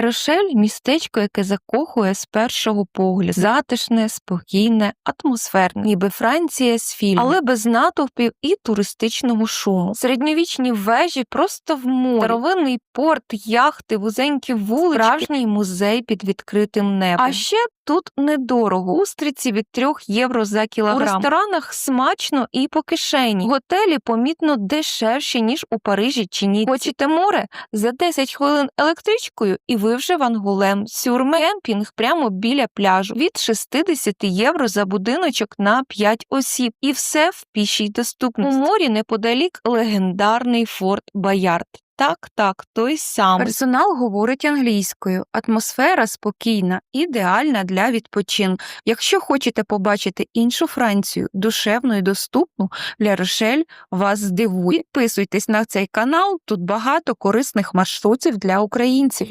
Рошель містечко, яке закохує з першого погляду, затишне, спокійне, атмосферне, ніби Франція з фільму, але без натовпів і туристичного шуму. Середньовічні вежі просто в морі, старовинний порт, яхти, вузенькі вулички, справжній музей під відкритим небом. А ще тут недорого, устриці від 3 євро за кілограм. У ресторанах смачно і по кишені. Готелі помітно дешевші, ніж у Парижі чи Ніці. Хочете море? За 10 хвилин електричкою і ви вже в Ангулем. Сюрме кемпінг прямо біля пляжу. Від 60 євро за будиночок на 5 осіб. І все в пішій доступності. У морі неподалік легендарний форт Боярд. Так, так, той самий. Персонал говорить англійською, атмосфера спокійна, ідеальна для відпочинку. Якщо хочете побачити іншу Францію, душевну і доступну, Ля Рошель вас здивує. Підписуйтесь на цей канал, тут багато корисних маршрутів для українців.